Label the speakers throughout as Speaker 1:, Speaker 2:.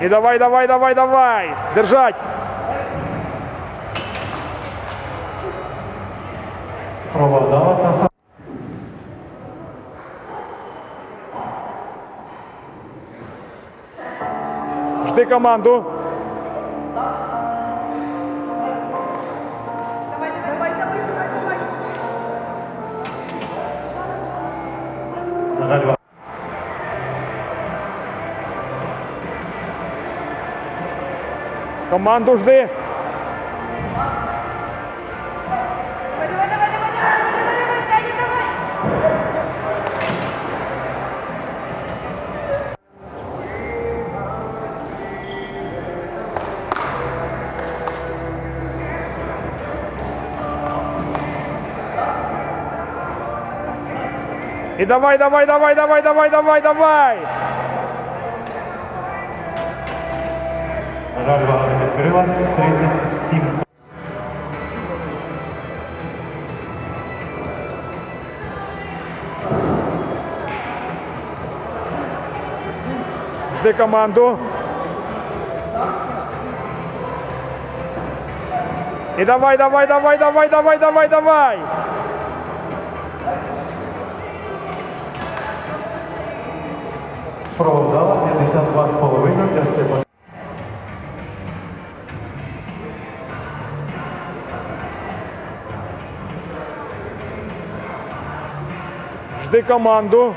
Speaker 1: І давай, давай, давай, давай. Держать. Жди команду.
Speaker 2: Жаль,
Speaker 1: Команду жди.
Speaker 3: Давай, давай, давай, давай, давай, давай, давай, давай.
Speaker 2: Жаль, вам не відкрилась. 37
Speaker 1: Жди команду. І давай, давай, давай, давай, давай, давай, давай.
Speaker 2: Спроба вдала. 52,5 для Степана.
Speaker 1: Жди команду.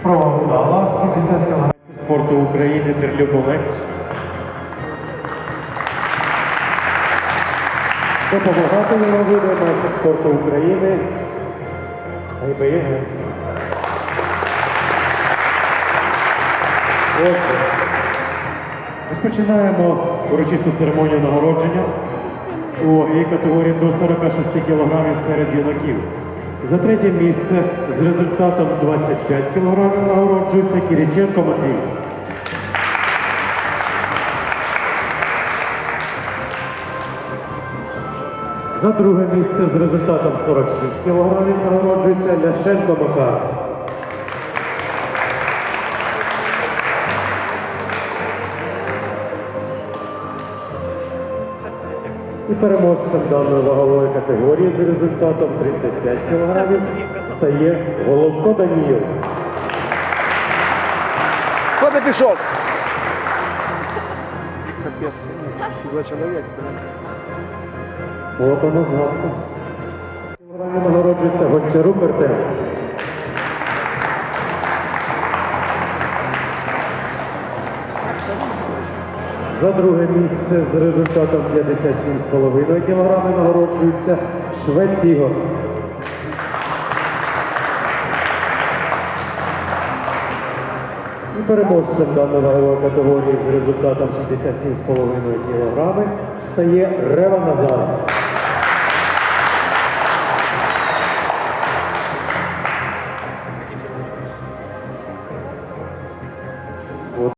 Speaker 2: Спроба вдала. 70 кг. Спорту України Терлюбове. Допомагати йому буде майстер спорту України. ГБЄ. Отже, розпочинаємо урочисту церемонію нагородження у ваговій категорії до 46 кг серед юнаків. За третє місце з результатом 25 кг нагороджується Кіріченко Матвій. За друге місце з результатом 46 кг нагороджується Ляшенко Макар. І переможцем даної вагової категорії з результатом 35 кг стає Головко Даніїл.
Speaker 1: Хто ти пішов? Капець. За чоловік.
Speaker 2: Фото на згадку. Кілограмі нагороджується Гончарук Артем. За друге місце з результатом 57,5 кг нагороджується Швець Ігор. І переможцем даної вагової категорії з результатом 67,5 кг стає Рева Назар.